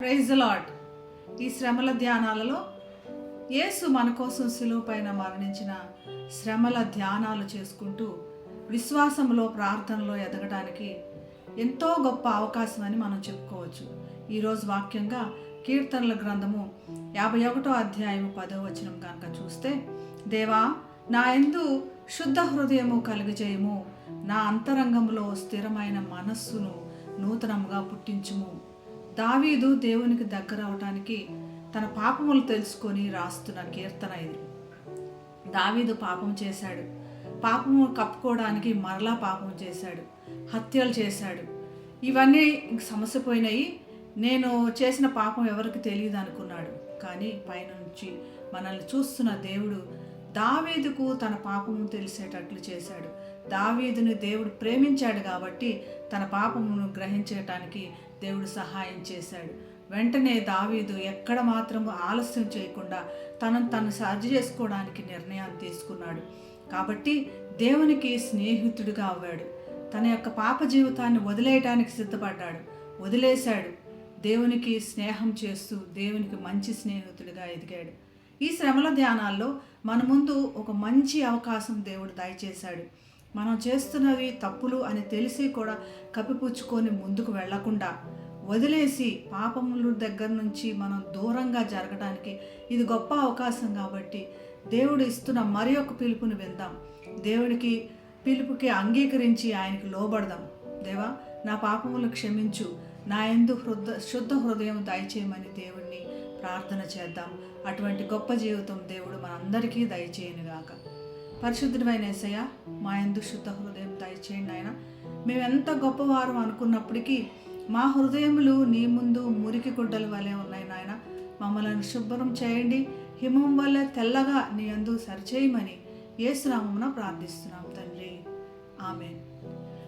Praise lord ఈ శ్రమల ధ్యానాలలో యేసు మన కోసం శిలువ పైన మరణించిన శ్రమల ధ్యానాలు చేసుకుంటూ విశ్వాసంలో ప్రార్థనలో ఎదగడానికి ఎంతో గొప్ప అవకాశం అని మనం చెప్పుకోవచ్చు. ఈరోజు వాక్యంగా కీర్తనల గ్రంథము యాభై ఒకటో అధ్యాయము పదో వచనం కనుక చూస్తే దేవా నా ఎందు శుద్ధ హృదయము కలుగజేయము నా అంతరంగంలో స్థిరమైన మనస్సును నూతనముగా పుట్టించుము. దావీదు దేవునికి దగ్గర అవటానికి తన పాపములు తెలుసుకొని రాస్తున్న కీర్తన ఇది. దావీదు పాపం చేశాడు. పాపము కప్పుకోవడానికి మరలా పాపం చేశాడు. హత్యలు చేశాడు. ఇవన్నీ సమస్య పోయినాయి. నేను చేసిన పాపం ఎవరికి తెలియదు అనుకున్నాడు. కానీ పైనుంచి మనల్ని చూస్తున్న దేవుడు దావీదుకు తన పాపము తెలిసేటట్లు చేశాడు. దావీదుని దేవుడు ప్రేమించాడు కాబట్టి తన పాపమును గ్రహించటానికి దేవుడు సహాయం చేశాడు. వెంటనే దావీదు ఎక్కడ మాత్రము ఆలస్యం చేయకుండా తనను తను సర్జు చేసుకోవడానికి నిర్ణయాన్ని తీసుకున్నాడు. కాబట్టి దేవునికి స్నేహితుడిగా అవ్వాడు. తన యొక్క పాప జీవితాన్ని వదిలేయటానికి సిద్ధపడ్డాడు. వదిలేశాడు. దేవునికి స్నేహం చేస్తూ దేవునికి మంచి స్నేహితుడిగా ఎదిగాడు. ఈ శ్రమల ధ్యానాల్లో మన ముందు ఒక మంచి అవకాశం దేవుడు దయచేశాడు. మనం చేస్తున్నవి తప్పులు అని తెలిసి కూడా కప్పిపుచ్చుకొని ముందుకు వెళ్ళకుండా వదిలేసి పాపముల దగ్గర నుంచి మనం దూరంగా జరగడానికి ఇది గొప్ప అవకాశం కాబట్టి దేవుడు ఇస్తున్న మరి ఒక పిలుపుని విందాం. దేవుడికి పిలుపుకి అంగీకరించి ఆయనకి లోబడదాం. దేవా నా పాపములు క్షమించు. నా ఎందు హృద శుద్ధ హృదయం దయచేయమని దేవుణ్ణి ప్రార్థన చేద్దాం. అటువంటి గొప్ప జీవితం దేవుడు మనందరికీ దయచేయనుగాక. పరిశుద్ధుడమైన ఏసయ్య మా ఎందు శుద్ధ హృదయం దయచేయండి ఆయన మేము ఎంత గొప్పవారు అనుకున్నప్పటికీ మా హృదయములు నీ ముందు మురికి గుడ్డల వలె ఉన్నాయి నాయన. మమ్మల్ని శుభ్రం చేయండి. హిమం వల్ల తెల్లగా నీ అందు సరిచేయమని ఏసునామమున ప్రార్థిస్తున్నాం తండ్రి.